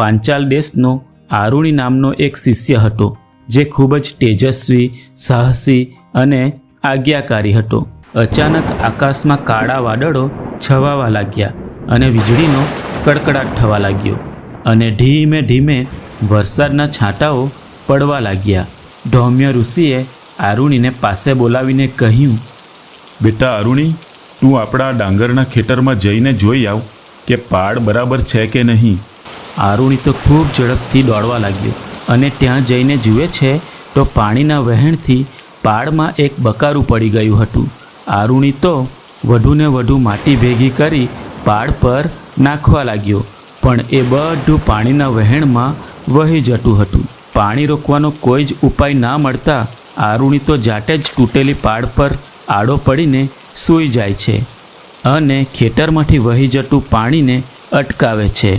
પાંચાલ દેશનો આરુણી નામનો એક શિષ્ય હતો, જે ખૂબ જ તેજસ્વી, સાહસી અને આજ્ઞાકારી હતો. અચાનક આકાશમાં કાળા વાદળો છવાવા લાગ્યા અને વીજળીનો કડકડાટ થવા લાગ્યો અને ધીમે ધીમે વરસાદના છાંટાઓ પડવા લાગ્યા. ધૌમ્ય ઋષિએ આરુણીને પાસે બોલાવીને કહ્યું, બેટા અરુણી તું આપણા ડાંગરના ખેતરમાં જઈને જોઈ આવ કે પાડ બરાબર છે કે નહીં. આરુણી તો ખૂબ ઝડપથી દોડવા લાગ્યો અને ત્યાં જઈને જુએ છે તો પાણીના વહેણથી પાડમાં એક બકારું પડી ગયું હતું. આરુણી તો વધુને વધુ માટી ભેગી કરી પાડ પર નાખવા લાગ્યો, પણ એ બધું પાણીના વહેણમાં વહી જતું હતું. પાણી રોકવાનો કોઈ જ ઉપાય ના મળતા આરુણી તો જાતે જ તૂટેલી પાડ પર આડો પડીને સૂઈ જાય છે અને ખેતરમાંથી વહી જતું પાણીને અટકાવે છે.